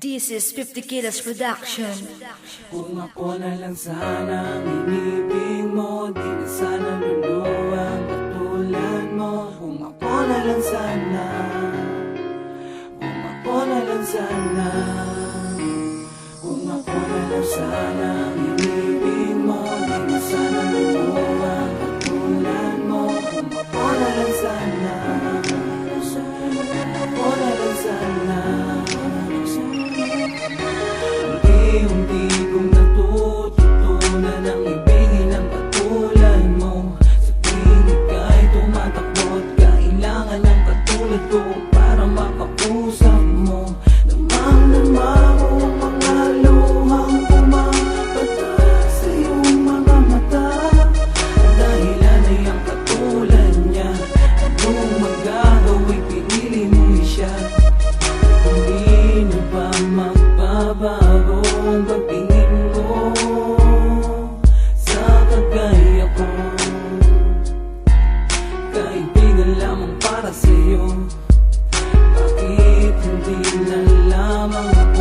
This is 50 Kilos Production. Kung ako na lang sana ang inibig mo Di na sana luluwang Unti-unti kong natututunan ang ibigin ng katulad mo. Sa tuwing ika'y tumatakbo at kailangan ng katulad ko Para makausap mo. Namang-nama ko ang mga luhang pumapatak sa iyong mga mata. At ang katulad niya. Anong magagawin pinili mo alone.